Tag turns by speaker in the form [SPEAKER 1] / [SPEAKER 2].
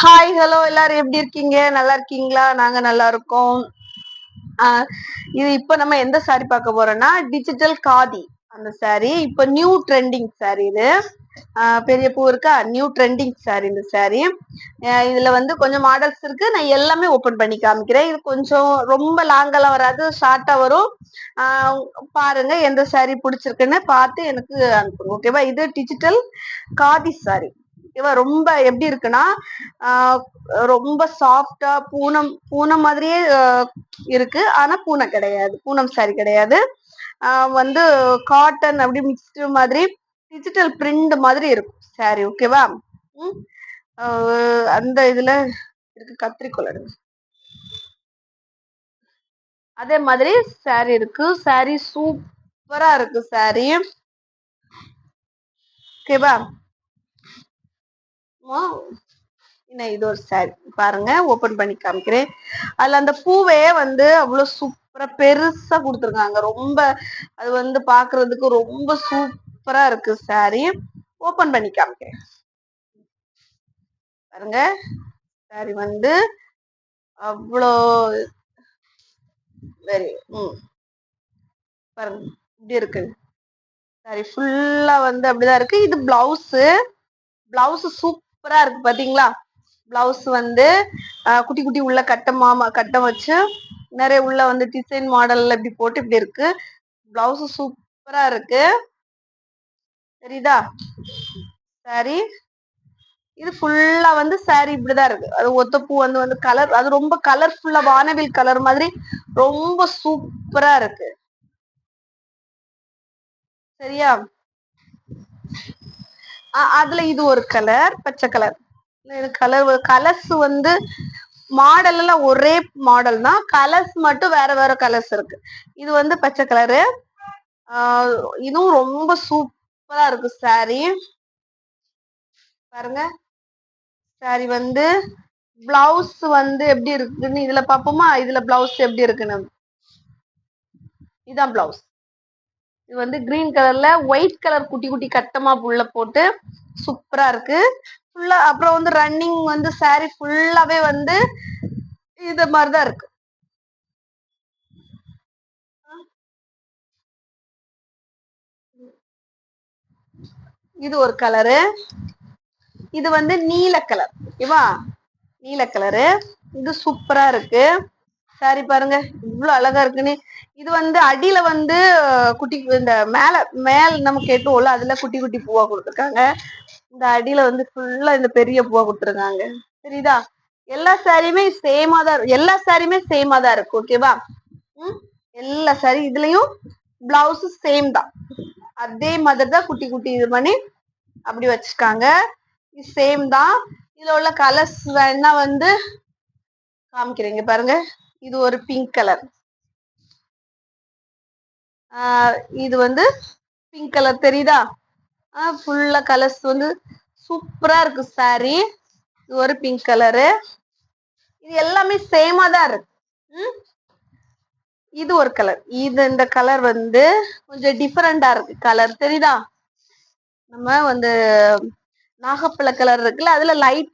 [SPEAKER 1] hi hello எல்லாரும் எப்படி இருக்கீங்க நல்லா இருக்கீங்களா நாங்க நல்லா இருக்கோம் இது இப்ப நம்ம எந்த சாரி பார்க்க போறோம்னா டிஜிட்டல் காதி அந்த சாரி இப்ப நியூ ட்ரெண்டிங் சாரி இது பெரிய பூ இருக்கா நியூ ட்ரெண்டிங் சாரி இந்த சாரி இதுல வந்து கொஞ்சம் மாடல்ஸ் இருக்கு நான் எல்லாமே ஓப்பன் பண்ணி காமிக்கிறேன் இது கொஞ்சம் ரொம்ப லாங்கெல்லாம் வராது ஷார்ட்டா வரும் பாருங்க எந்த சாரி பிடிச்சிருக்குன்னு பார்த்து எனக்கு அனுப்புங்க ஓகேவா இது டிஜிட்டல் காதி சாரி இவன் ரொம்ப எப்படி இருக்குன்னா ரொம்ப சாஃப்டா பூனம் பூனம் மாதிரியே இருக்கு ஆனா பூனை கிடையாது பூனம் சாரி கிடையாது வந்து காட்டன் அப்படி மிக்ஸ்டு மாதிரி டிஜிட்டல் பிரிண்ட் மாதிரி இருக்கும் சாரி ஓகேவா அந்த இதுல இருக்கு கத்திரிக்கோள் அதே மாதிரி சாரி இருக்கு சாரி சூப்பரா இருக்கு சாரி ஓகேவா என்ன இது ஒரு சாரி பாருங்க ஓபன் பண்ணி காமிக்கிறேன் அதுல அந்த பூவே வந்து அவ்வளவு சூப்பரா பெருசா கொடுத்துருக்காங்க ரொம்ப அது வந்து பாக்குறதுக்கு ரொம்ப சூப்பரா இருக்கு சாரி ஓபன் பண்ணி காமிக்கிறேன் பாருங்க சாரி வந்து அவ்வளோ வெரி ம் பாருங்க இப்படி இருக்கு சாரி ஃபுல்லா வந்து அப்படிதான் இருக்கு இது பிளவுஸு பிளவுஸ் சூப் சூப்பரா இருக்கு பாத்தீங்களா பிளவுஸ் வந்து குட்டி குட்டி உள்ள கட்டம் மாமா கட்டம் வச்சு நிறைய உள்ள வந்து டிசைன் மாடல்ல இப்படி போட்டு இப்படி இருக்கு பிளவுஸ் சூப்பரா இருக்கு சரிதா சாரி இது ஃபுல்லா வந்து சாரி இப்படிதான் இருக்கு அது ஒத்தப்பூ வந்து வந்து கலர் அது ரொம்ப கலர்ஃபுல்லா வானவில் கலர் மாதிரி ரொம்ப சூப்பரா இருக்கு சரியா அதுல இது ஒரு கலர் பச்சை கலர் கலர் கலர்ஸ் வந்து மாடல் எல்லாம் ஒரே மாடல் தான் கலர்ஸ் மட்டும் வேற வேற கலர்ஸ் இருக்கு இது வந்து பச்சை கலரு இதுவும் ரொம்ப சூப்பரா இருக்கு சாரி பாருங்க சாரி வந்து பிளவுஸ் வந்து எப்படி இருக்குன்னு இதுல பாப்போமா இதுல பிளவுஸ் எப்படி இருக்குன்னு இதான் பிளவுஸ் இது வந்து கிரீன் கலர்ல ஒயிட் கலர் குட்டி குட்டி கட்டமா புள்ள போட்டு சூப்பரா இருக்கு ஃபுல்லா அப்புறம் வந்து ரன்னிங் வந்து சாரி ஃபுல்லாவே வந்து இது மாதிரிதான் இருக்கு இது ஒரு கலரு இது வந்து நீல கலர் ஓகேவா நீல கலரு இது சூப்பரா இருக்கு சாரி பாருங்க இவ்வளவு அழகா இருக்குன்னு இது வந்து அடியில வந்து குட்டி இந்த மேல மேல் நம்ம கேட்டுவோம்ல அதுல குட்டி குட்டி பூவா கொடுத்துருக்காங்க இந்த அடியில வந்து ஃபுல்லா இந்த பெரிய பூவா கொடுத்துருக்காங்க சரிதா எல்லா சாரியுமே சேமா தான் எல்லா சாரியுமே சேமா தான் இருக்கு ஓகேவா ம் எல்லா சாரி இதுலயும் பிளவுஸ் சேம் தான் அதே மாதிரி தான் குட்டி குட்டி இது பண்ணி அப்படி வச்சிருக்காங்க சேம் தான் இதுல உள்ள கலர்ஸ் வேணா வந்து காமிக்கிறீங்க பாருங்க இது ஒரு பிங்க் கலர் இது வந்து பிங்க் கலர் தெரியுதா ஃபுல்லா கலர்ஸ் வந்து சூப்பரா இருக்கு சாரி இது ஒரு பிங்க் கலரு இது எல்லாமே சேமா தான் இருக்கு இது ஒரு கலர் இது இந்த கலர் வந்து கொஞ்சம் டிஃபரெண்டா இருக்கு கலர் தெரியுதா நம்ம வந்து நாகப்பழ கலர் இருக்குல்ல அதுல லைட்